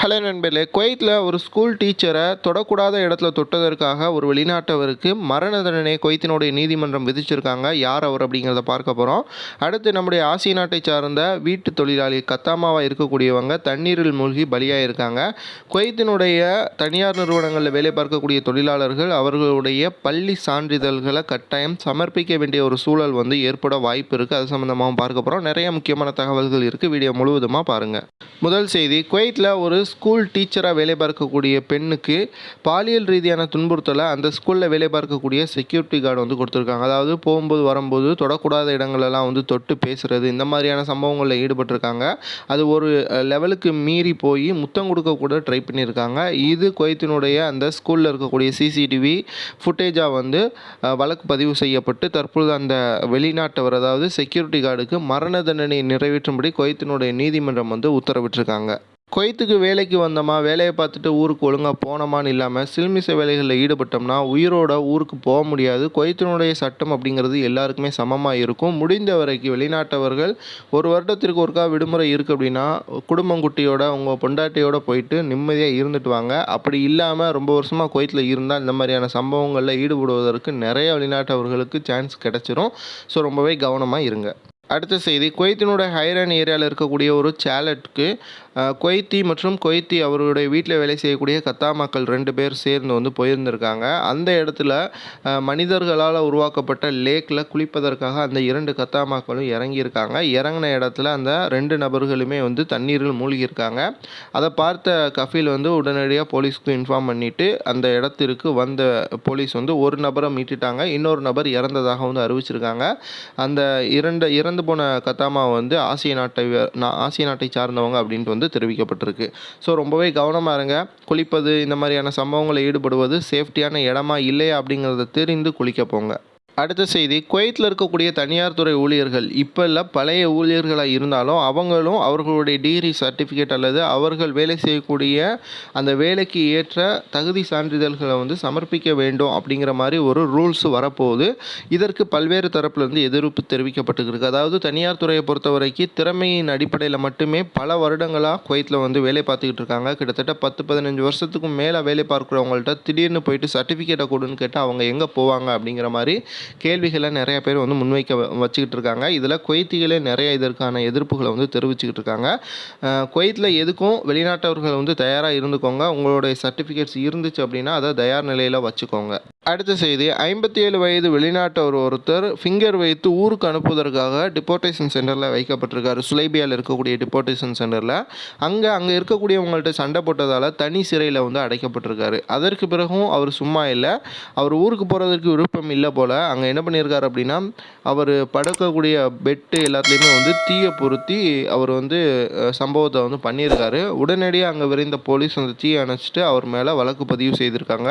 Hello நண்பர்களே குவைத்தில் ஒரு ஸ்கூல் டீச்சரை தொடக்கூடாத இடத்துல தொட்டதற்காக ஒரு வெளிநாட்டவருக்கு மரண தண்டனை குவைத்தினுடைய நீதிமன்றம் விதிச்சிருக்காங்க. யார் அவர் அப்படிங்கிறத பார்க்க போகிறோம் அடுத்து நம்முடைய ஆசிய நாட்டை சார்ந்த வீட்டு தொழிலாளி கத்தாமாவாக இருக்கக்கூடியவங்க தண்ணீரில் மூழ்கி பலியாக இருக்காங்க குவைத்தினுடைய தனியார் நிறுவனங்களில் வேலை பார்க்கக்கூடிய தொழிலாளர்கள் அவர்களுடைய பள்ளி சான்றிதழ்களை கட்டாயம் சமர்ப்பிக்க வேண்டிய ஒரு சூழல் வந்து ஏற்பட வாய்ப்பு இருக்குது அது சம்மந்தமாகவும் பார்க்க போகிறோம் நிறைய முக்கியமான தகவல்கள் இருக்குது வீடியோ முழுவதுமாக பாருங்கள் முதல் செய்தி குவைத்தில் ஒரு ஸ்கூல் டீச்சராக வேலை பார்க்கக்கூடிய பெண்ணுக்கு பாலியல் ரீதியான துன்புறுத்தலை அந்த ஸ்கூலில் வேலை பார்க்கக்கூடிய செக்யூரிட்டி கார்டு வந்து கொடுத்துருக்காங்க. அதாவது போகும்போது வரும்போது தொடக்கூடாத இடங்களெல்லாம் வந்து தொட்டு பேசுகிறது இந்த மாதிரியான சம்பவங்களில் ஈடுபட்டிருக்காங்க. அது ஒரு லெவலுக்கு மீறி போய் முத்தம் கொடுக்க கூட ட்ரை பண்ணியிருக்காங்க. இது குவைத்தினுடைய அந்த ஸ்கூலில் இருக்கக்கூடிய சிசிடிவி ஃபுட்டேஜாக வந்து வழக்கு பதிவு செய்யப்பட்டு தற்பொழுது அந்த வெளிநாட்டவர் அதாவது செக்யூரிட்டி கார்டுக்கு மரண தண்டனை நிறைவேற்றும்படி குவைத்தினுடைய நீதிமன்றம் வந்து உத்தரவிட்டிருக்காங்க. கொய்த்துக்கு வேலைக்கு வந்தோமா வேலையை பார்த்துட்டு ஊருக்கு ஒழுங்காக போனோமான்னு இல்லாமல் சில்மிச வேலைகளில் ஈடுபட்டோம்னா உயிரோட ஊருக்கு போக முடியாது. கொய்த்தினுடைய சட்டம் அப்படிங்கிறது எல்லாருக்குமே சமமாக இருக்கும். முடிந்த வரைக்கும் வெளிநாட்டவர்கள் ஒரு வருடத்திற்கு ஒருக்கா விடுமுறை இருக்குது அப்படின்னா குடும்பங்குட்டியோட உங்கள் பொண்டாட்டியோட போயிட்டு நிம்மதியாக இருந்துட்டு வாங்க. அப்படி இல்லாமல் ரொம்ப வருஷமாக கொய்த்தில் இருந்தால் இந்த மாதிரியான சம்பவங்களில் ஈடுபடுவதற்கு நிறைய வெளிநாட்டவர்களுக்கு சான்ஸ் கிடச்சிரும். ஸோ ரொம்பவே கவனமாக இருங்க. அடுத்த செய்தி. குவைத்தினோட ஹைரன் ஏரியாவில் இருக்கக்கூடிய ஒரு சேலட்க்கு கொய்த்தி மற்றும் கொய்த்தி அவருடைய வீட்டில் வேலை செய்யக்கூடிய கத்தா மக்கள் ரெண்டு பேர் சேர்ந்து வந்து போயிருந்திருக்காங்க. அந்த இடத்துல மனிதர்களால் உருவாக்கப்பட்ட லேக்கில் குளிப்பதற்காக அந்த இரண்டு கத்தா மக்களும் இறங்கியிருக்காங்க. இறங்கின இடத்துல அந்த ரெண்டு நபர்களுமே வந்து தண்ணீரில் மூழ்கியிருக்காங்க. அதை பார்த்த கஃபீல் வந்து உடனடியாக போலீஸ்க்கு இன்ஃபார்ம் பண்ணிவிட்டு அந்த இடத்திற்கு வந்த போலீஸ் வந்து ஒரு நபரை மீட்டுட்டாங்க. இன்னொரு நபர் இறந்ததாக வந்து அறிவிச்சிருக்காங்க. அந்த இரண்டு இறந்த போன கத்தாமா வந்து ஆசிய நாட்டை ஆசிய நாட்டை சார்ந்தவங்க அப்படின்ட்டு வந்து தெரிவிக்கப்பட்டிருக்கு. ஸோ ரொம்பவே கவனமாக இருங்க. குளிப்பது இந்த மாதிரியான சம்பவங்களில் ஈடுபடுவது சேஃப்டியான இடமா இல்லையா அப்படிங்கிறத தெரிந்து குளிக்க போங்க. அடுத்த செய்தி குவைத்தில் இருக்கக்கூடிய தனியார் துறை ஊழியர்கள் இப்போ இல்லை பழைய ஊழியர்களாக இருந்தாலும் அவங்களும் அவர்களுடைய டிகிரி சர்டிஃபிகேட் அல்லது அவர்கள் வேலை செய்யக்கூடிய அந்த வேலைக்கு ஏற்ற தகுதி சான்றிதழ்களை வந்து சமர்ப்பிக்க வேண்டும் அப்படிங்கிற மாதிரி ஒரு ரூல்ஸ் வரப்போகுது. இதற்கு பல்வேறு தரப்புலேருந்து எதிர்ப்பு தெரிவிக்கப்பட்டிருக்கு. அதாவது தனியார் துறையை பொறுத்த வரைக்கும் திறமையின் அடிப்படையில் மட்டுமே பல வருடங்களாக குவைத்தில் வந்து வேலை பார்த்துக்கிட்டு இருக்காங்க. கிட்டத்தட்ட பத்து பதினஞ்சு வருஷத்துக்கும் மேலே வேலை பார்க்குறவங்கள்ட்ட திடீர்னு போயிட்டு சர்டிஃபிகேட்டை கொடுன்னு கேட்டால் அவங்க எங்கே போவாங்க அப்படிங்கிற மாதிரி கேள்விகளை நிறைய பேர் வந்து முன்வைக்க வ- வச்சுக்கிட்டு இருக்காங்க. இதில் குவைத்திகளே நிறைய இதற்கான எதிர்ப்புகளை வந்து தெரிவிச்சுக்கிட்டு இருக்காங்க. அஹ், குவைத்தில் எதுக்கும் வெளிநாட்டவர்கள் வந்து தயாராக இருந்துக்கோங்க. உங்களுடைய சர்டிஃபிகேட்ஸ் இருந்துச்சு அப்படின்னா அதை தயார் நிலையில் வச்சுக்கோங்க. அடுத்த செய்தி ஐம்பத்தி ஏழு வயது வெளிநாட்டவர் ஒருத்தர் ஃபிங்கர் வைத்து ஊருக்கு அனுப்புவதற்காக டிபோர்டேஷன் சென்டரில் வைக்கப்பட்டிருக்காரு. சுலைபியாவில் இருக்கக்கூடிய டிபோர்டேஷன் சென்டரில் அங்கே அங்கே இருக்கக்கூடியவங்கள்ட்ட சண்டை போட்டதால் தனி சிறையில் வந்து அடைக்கப்பட்டிருக்காரு. அதற்கு பிறகும் அவர் சும்மா இல்லை. அவர் ஊருக்கு போகிறதுக்கு விருப்பம் இல்லை போல். அங்கே என்ன பண்ணியிருக்காரு அப்படின்னா அவர் படுக்கக்கூடிய பெட்டு எல்லாத்துலேயுமே வந்து தீயை பொருத்தி அவர் வந்து சம்பவத்தை வந்து பண்ணியிருக்காரு உடனடியாக அங்கே விரைந்த போலீஸ் அந்த தீயை அணைச்சிட்டு அவர் மேலே வழக்கு பதிவு செய்திருக்காங்க.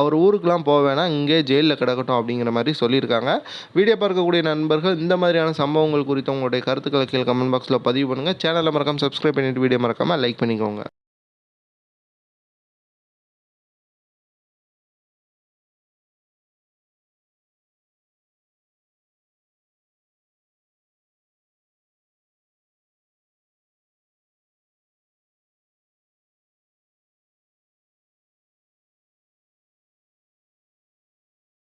அவர் ஊருக்கெலாம் போக வேணாம் இங்கே ஜெயிலில் கிடக்கட்டும் அப்படிங்கிற மாதிரி சொல்லியிருக்காங்க. வீடியோ பார்க்கக்கூடிய நண்பர்கள் இந்த மாதிரியான சம்பவங்கள் குறித்து உங்களுடைய கருத்துக்களை கீழே கமெண்ட் பாக்ஸில் பதிவு பண்ணுங்கள் சேனலை மறக்காம சப்ஸ்கிரைப் பண்ணிட்டு வீடியோ மறக்காமல் லைக் பண்ணிக்கோங்க.